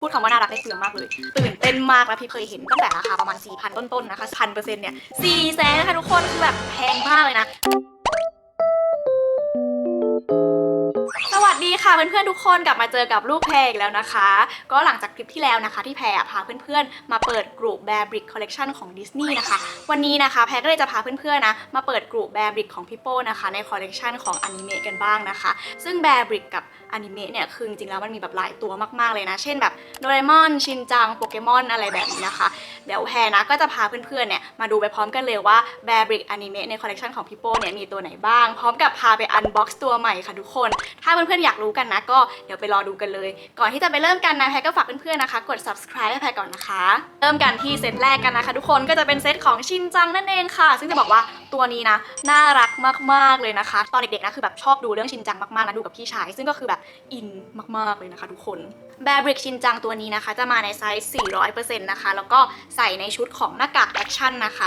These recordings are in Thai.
พูดคำว่าน่ารักได้เสือมมากเลย ตื่นเต้นมากแล้วพี่เคยเห็นตั้งแต่ราคาประมาณ4,000ต้นๆนะคะพันเปอร์เซ็นต์เนี่ยสี่แสนนะคะทุกคนคือแบบแพงมากเลยนะ ค่ะเพื่อนๆทุกคนกลับมาเจอกับลูกแพรอีกแล้วนะคะ ก็หลังจากคลิปที่แล้วนะคะที่แพรพาเพื่อนๆ มาเปิดกลุ่ม Bear Brick Collection ของดิสนีย์นะคะ วันนี้นะคะแพรก็เลยจะพาเพื่อนๆนะมาเปิดกลุ่ม Bear Brick ของพี่โป้นะคะในคอลเลกชันของอนิเมะกันบ้างนะคะ ซึ่ง Bear Brick กับอนิเมะเนี่ยคือจริงๆแล้วมันมีแบบหลายตัวมากๆเลยนะ เช่นแบบโดเรมอนชินจังโปเกมอนอะไรแบบนี้นะคะ เดี๋ยวแพรนะก็จะพาเพื่อนๆเนี่ยมาดูไปพร้อมกันเลยว่า Bear Brick อนิเมะในคอลเลกชันของพี่โป้เนี่ยมีตัวไหนบ้างพร้อมกับพาไปอันบ็อกซ์ตัวใหม่ค่ะทุกคน ถ้าเพื่อนๆอยากรู้กันนะ ก็เดี๋ยวไปรอดูกันเลย ก่อนที่จะไปเริ่มกันนะแพรก็ฝากเพื่อนๆนะคะ กด subscribe ให้แพรก่อนนะคะ เริ่มกันที่เซตแรกกันนะคะ ทุกคนก็จะเป็นเซตของชินจังนั่นเองค่ะ ซึ่งจะบอกว่าตัวนี้นะน่ารักมากๆเลยนะคะ ตอนเด็กๆนะคือแบบชอบดูเรื่องชินจังมากๆนะดูกับพี่ชาย ซึ่งก็คือแบบอินมากๆเลยนะคะ ทุกคนแบร์บริกชินจังตัวนี้นะคะ จะมาในไซส์ 400%นะคะแล้วก็ใส่ในชุดของหน้ากากแอคชั่นนะคะ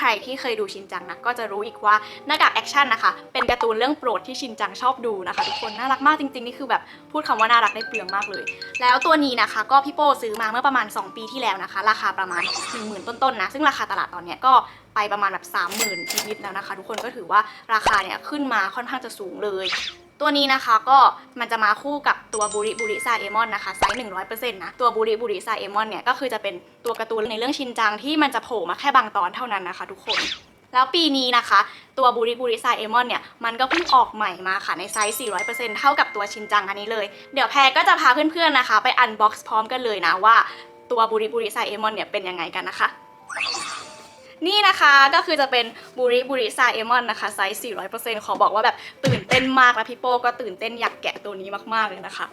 ใครที่เคยดูชินจังนะก็จะรู้อีกว่าหน้ากากแอคชั่นนะคะเป็นการ์ตูนเรื่องโปรดที่ชินจังชอบดูนะคะทุกคนน่ารักมากจริงๆนี่คือแบบพูดคำว่าน่ารักได้เปลืองมากเลย แล้วตัวนี้นะคะก็พี่โป้ซื้อมาเมื่อประมาณ 2 ปีที่แล้วนะคะ ราคาประมาณ 1 0,000 ต้นๆนะซึ่งราคาตลาดตอนเนี้ยก็ไปประมาณแบบ 30,000นิดๆแล้วนะคะ ทุกคนก็ถือว่าราคาเนี่ยขึ้นมาค่อนข้างจะสูงเลย ตัวนี้นะคะก็มันจะมาคู่กับตัวบุริบุริซาเอมอนนะคะไซส์100%นต์นะตัวบุริบุริซาเอมอนเนี่ยก็คือจะเป็นตัวการ์ตูนในเรื่องชินจังที่มันจะโผล่มาแค่บางตอนเท่านั้นนะคะ ทุกคน แล้วปีนี้นะคะ ตัวบุริบุริซาเอมอนเนี่ยมันก็เพิ่งออกใหม่มาค่ะในไซส์ 400%เท่ากับตัวชินจังอันนี้เลย เดี๋ยวแพรก็จะพาเพื่อนๆนะคะ ไปอันบ็อกซ์พร้อมกันเลยนะว่าตัวบุริบุริซาเอมอนเนี่ยเป็นยังไงกันนะคะ นี่นะคะก็คือจะเป็นบุริบุริซาเอมอนนะคะไซส์ 400%ขอบอกว่าแบบตื่นเต้นมากแล้วพี่โป้ก็ตื่นเต้นอยากแกะตัวนี้มากๆเลยนะคะ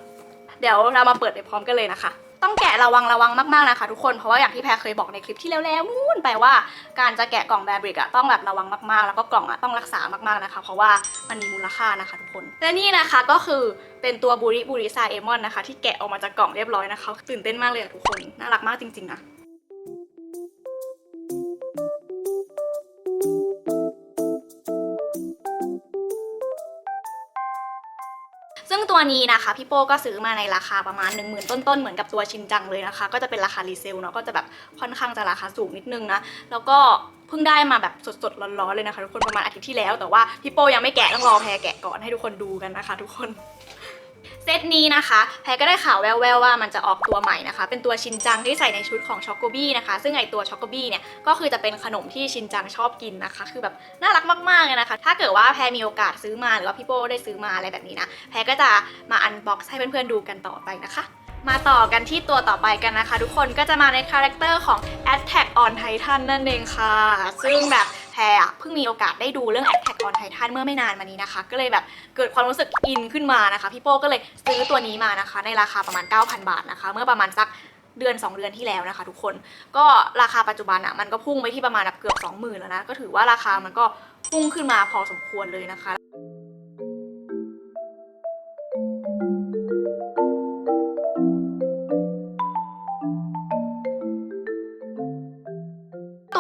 เดี๋ยวเรามาเปิดไปพร้อมกันเลยนะคะต้องแกะระวังระวังมากๆนะคะทุกคนเพราะว่าอย่างที่แพรเคยบอกในคลิปที่แล้วๆนู่นไปว่าการจะแกะกล่องแบร์บริกอะต้องแบบระวังมากๆ แล้วก็กล่องอะต้องรักษามากๆนะคะ เพราะว่ามันมีมูลค่านะคะทุกคนและนี่นะคะก็คือเป็นตัวบุริบุริซาเอมอนนะคะที่แกะออกมาจากกล่องเรียบร้อยนะคะ ตื่นเต้นมากเลยทุกคนน่ารักมากจริงๆนะ ซึ่งตัวนี้นะคะพี่โป้ก็ซื้อมาในราคาประมาณ 1 0,000 ต้นๆ เหมือนกับตัวชินจังเลยนะคะ ก็จะเป็นราคารีเซลเนาะก็จะแบบค่อนข้างจะราคาสูงนิดนึงนะ แล้วก็เพิ่งได้มาแบบสดๆ ร้อนๆ เลยนะคะ ทุกคนประมาณอาทิตย์ที่แล้ว แต่ว่าพี่โป้ยังไม่แกะต้องรอแพรแกะก่อนให้ทุกคนดูกันนะคะ ทุกคน เซตนี้นะคะ แพรก็ได้ข่าวแววๆว่ามันจะออกตัวใหม่นะคะ เป็นตัวชินจังที่ใส่ในชุดของช็อกโกบี้นะคะ ซึ่งไอตัวช็อกโกบี้เนี่ย ก็คือจะเป็นขนมที่ชินจังชอบกินนะคะ คือแบบน่ารักมากๆเลยนะคะ ถ้าเกิดว่าแพรมีโอกาสซื้อมาหรือว่าพี่โป้ได้ซื้อมาอะไรแบบนี้นะ แพรก็จะมาอันบ็อกซ์ให้เพื่อนๆดูกันต่อไปนะคะมาต่อกันที่ตัวต่อไปกันนะคะ ทุกคนก็จะมาในคาแรคเตอร์ของ Attack on Titan นั่นเองค่ะ ซึ่งแบบ พรอะเพิ่งมีโอกาสได้ดูเรื่อง Attack on Titan เมื่อไม่นานมานี้นะคะ ก็เลยแบบเกิดความรู้สึกอินขึ้นมานะคะพี่โป้ก็เลยซื้อตัวนี้มานะคะ ในราคาประมาณ 9,000 บาทนะคะ เมื่อประมาณสักเดือน 2 เดือนที่แล้วนะคะ ทุกคนก็ราคาปัจจุบันอะมันก็พุ่งไปที่ประมาณแบบเกือบ 20,000 แล้วนะก็ถือว่าราคามันก็พุ่งขึ้นมาพอสมควรเลยนะคะ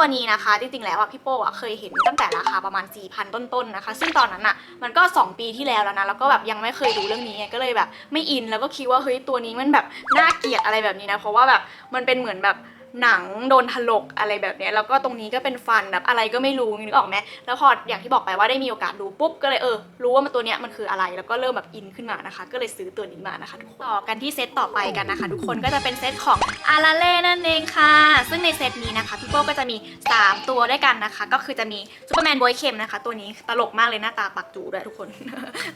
ตัวนี้นะคะ จริงๆ แล้วอะพี่โป้อะเคยเห็นตั้งแต่ราคาประมาณ 4,000 ต้นๆนะคะ ซึ่งตอนนั้นอะมันก็ 2 ปีที่แล้วแล้วนะ แล้วก็แบบยังไม่เคยดูเรื่องนี้ไงก็เลยแบบไม่อิน แล้วก็คิดว่าเฮ้ยตัวนี้มันแบบน่าเกลียดอะไรแบบนี้นะ เพราะว่าแบบมันเป็นเหมือนแบบ หนังโดนถลกอะไรแบบเนี้ยแล้วก็ตรงนี้ก็เป็นฟันแบบอะไรก็ไม่รู้นึกออกไหมแล้วพออย่างที่บอกไปว่าได้มีโอกาสดูปุ๊บก็เลยเออรู้ว่ามันตัวเนี้ยมันคืออะไร แล้วก็เริ่มแบบอินขึ้นมานะคะ ก็เลยซื้อตัวนี้มานะคะทุกคนต่อกันที่เซตต่อไปกันนะคะ ทุกคนก็จะเป็นเซตของอาราเล่นั่นเองค่ะ ซึ่งในเซตนี้นะคะพี่โป้ก็จะมี 3 ตัวด้วยกันนะคะ ก็คือจะมีซูเปอร์แมนบอยเข็มนะคะ ตัวนี้ตลกมากเลยหน้าตาปักจูด้วยทุกคน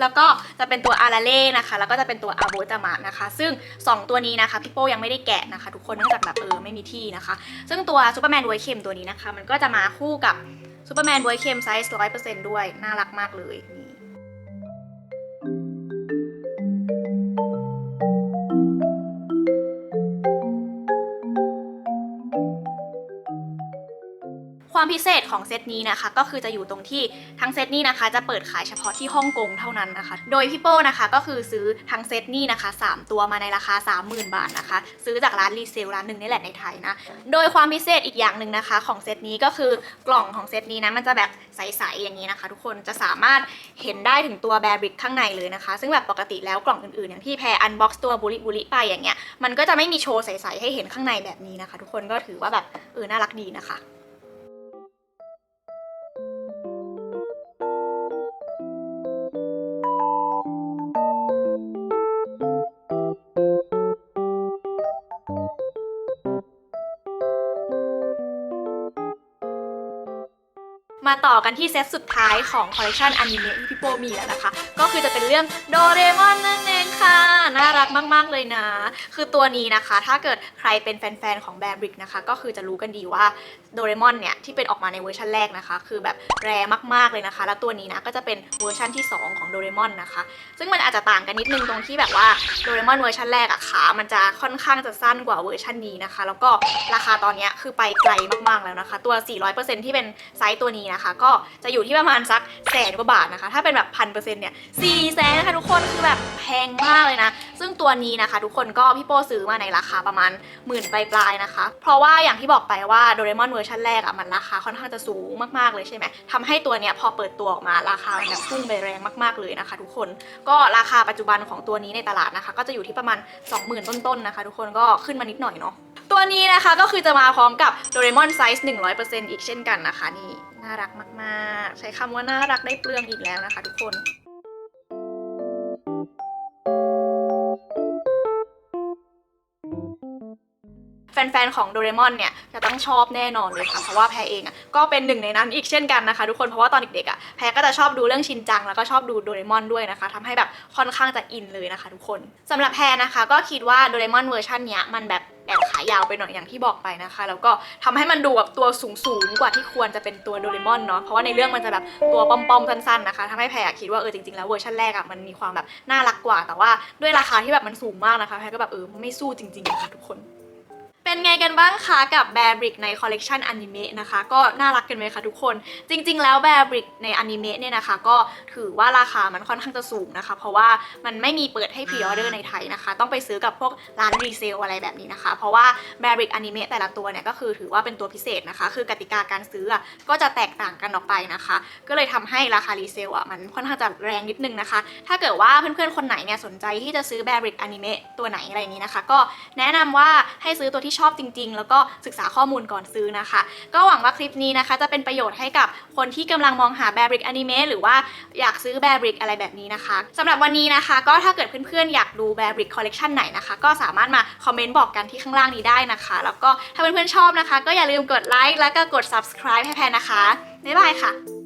แล้วก็จะเป็นตัวอาราเล่นะคะ แล้วก็จะเป็นตัวอาโบจามะนะคะ ซึ่ง 2 ตัวนี้นะคะพี่โป้ยังไม่ได้แกะนะคะ ทุกคนเนื่องจากแบบเออไม่มีที่นะคะ ซึ่งตัวซูเปอร์แมนบวยเค็มตัวนี้นะคะ มันก็จะมาคู่กับซูเปอร์แมนบวยเค็มไซส์ร้อยเปอร์เซ็นต์ด้วย น่ารักมากเลยนี่ ความพิเศษของเซตนี้นะคะ ก็คือจะอยู่ตรงที่ทั้งเซตนี้นะคะ จะเปิดขายเฉพาะที่ฮ่องกงเท่านั้นนะคะ โดยพี่โป้นะคะก็คือซื้อทั้งเซตนี้นะคะ 3 ตัวมาในราคา 30,000 บาทนะคะ ซื้อจากร้านรีเซลร้านหนึ่งนี่แหละในไทยนะ โดยความพิเศษอีกอย่างหนึ่งนะคะ ของเซตนี้ก็คือกล่องของเซตนี้นะมันจะแบบใสๆอย่างนี้นะคะ ทุกคนจะสามารถเห็นได้ถึงตัวแบร์บริกข้างในเลยนะคะ ซึ่งแบบปกติแล้วกล่องอื่นๆอย่างที่แพรอันบ็อกซ์ตัวบุริบุริไปอย่างเงี้ยมันก็จะไม่มีโชว์ใสๆให้เห็นข้างในแบบนี้นะคะ ทุกคนก็ถือว่าแบบเออน่ารักดีนะคะ มาต่อกันที่เซตสุดท้ายของคอลเลคชันอนิเมะที่พี่โปมีแล้วนะคะ ก็คือจะเป็นเรื่องโดเรมอนนั่นเองค่ะ น่ารักมาก ๆ เลยนะ คือตัวนี้นะคะ ถ้าเกิดใครเป็นแฟน ๆ ของแบรบริกนะคะ ก็คือจะรู้กันดีว่าโดเรมอนเนี่ย ที่เป็นออกมาในเวอร์ชันแรกนะคะ คือแบบแรมาก ๆ เลยนะคะ แล้วตัวนี้นะก็จะเป็นเวอร์ชันที่ 2 ของโดเรมอนนะคะ ซึ่งมันอาจจะต่างกันนิดนึงตรงที่แบบว่าโดเรมอนเวอร์ชันแรกอะขา มันจะค่อนข้างจะสั้นกว่าเวอร์ชันนี้นะคะ แล้วก็ราคาตอนเนี้ยคือไปไกลมากๆแล้วนะคะ ตัว 400%ที่เป็นไซส์ตัวนี้นะคะก็จะอยู่ที่ประมาณสักแสนกว่าบาทนะคะ ถ้าเป็นแบบพันเปอร์เซ็นต์เนี่ยสี่แสนนะคะทุกคนคือแบบแพงมากเลยนะ ซึ่งตัวนี้นะคะ ทุกคนก็พี่โป้ซื้อมาในราคาประมาณหมื่นปลายๆนะคะ เพราะว่าอย่างที่บอกไปว่าโดเรมอนเวอร์ชันแรกอะมันราคาค่อนข้างจะสูงมากๆเลยใช่ไหมทำให้ตัวเนี้ยพอเปิดตัวออกมาราคาแบบพุ่งไปแรงมากๆเลยนะคะ ทุกคนก็ราคาปัจจุบันของตัวนี้ในตลาดนะคะ ก็จะอยู่ที่ประมาณ 20,000 ต้นๆนะคะ ทุกคนก็ขึ้นมานิดหน่อยเนาะตัวนี้นะคะก็คือจะมาพร้อมกับโดเรมอนไซส์100%อีกเช่นกันนะคะนี่ น่ารักมากๆ ใช้คำว่าน่ารักได้เปลืองอีกแล้วนะคะ ทุกคนแฟนๆ ของโดเรมอนเนี่ยจะต้องชอบแน่นอนเลยค่ะ เพราะว่าแพรเองอะก็เป็นหนึ่งในนั้นอีกเช่นกันนะคะ ทุกคนเพราะว่าตอนเด็กๆอะแพรก็จะชอบดูเรื่องชินจังแล้วก็ชอบดูโดเรมอนด้วยนะคะทำให้แบบค่อนข้างจะอินเลยนะคะ ทุกคนสำหรับแพรนะคะ ก็คิดว่าโดเรมอนเวอร์ชันเนี้ยมันแบบ แอบขายาวไปหน่อยอย่างที่บอกไปนะคะ แล้วก็ทำให้มันดูแบบตัวสูงๆกว่าที่ควรจะเป็นตัวโดเรมอนเนาะเพราะว่าในเรื่องมันจะแบบตัวป้อมๆสั้นๆนะคะทำให้แพรอะคิดว่าเออจริงๆแล้วเวอร์ชันแรกอะมันมีความแบบน่ารักกว่า แต่ว่าด้วยราคาที่แบบมันสูงมากนะคะแพรก็แบบเออไม่สู้จริงๆนะคะทุกคน เป็นไงกันบ้างคะกับแบร์บริกในคอลเลกชันอนิเมะนะคะ ก็น่ารักกันไหมคะทุกคน จริง ๆ แล้วแบร์บริกในอนิเมะเนี่ยนะคะ ก็ถือว่าราคามันค่อนข้างจะสูงนะคะ เพราะว่ามันไม่มีเปิดให้พรีออเดอร์ในไทยนะคะ ต้องไปซื้อกับพวกร้านรีเซลอะไรแบบนี้นะคะ เพราะว่าแบร์บริกอนิเมะแต่ละตัวเนี่ยก็คือถือว่าเป็นตัวพิเศษนะคะ คือกติกาการซื้อก็จะแตกต่างกันออกไปนะคะ ก็เลยทำให้ราคารีเซลอะมันค่อนข้างจะแรงนิดนึงนะคะ ถ้าเกิดว่าเพื่อนๆคนไหนเนี่ยสนใจที่จะซื้อแบร์บริกอนิเมะตัวไหนอะไรอย่างนี้นะคะ ก็แนะนำว่าให้ซื้อตัวที่ชอบจริง ๆ แล้วก็ศึกษาข้อมูลก่อนซื้อนะคะ ก็หวังว่าคลิปนี้นะคะ จะเป็นประโยชน์ให้กับคนที่กำลังมองหาแบริกอนิเมะหรือว่าอยากซื้อแบริกอะไรแบบนี้นะคะสำหรับวันนี้นะคะ ก็ถ้าเกิดเพื่อนๆอยากดูแบริกคอลเลกชันไหนนะคะ ก็สามารถมาคอมเมนต์บอกกันที่ข้างล่างนี้ได้นะคะ แล้วก็ถ้าเพื่อนๆชอบนะคะ ก็อย่าลืมกดไลค์แล้วก็กด subscribe ให้แพนนะคะบ๊ายบายค่ะ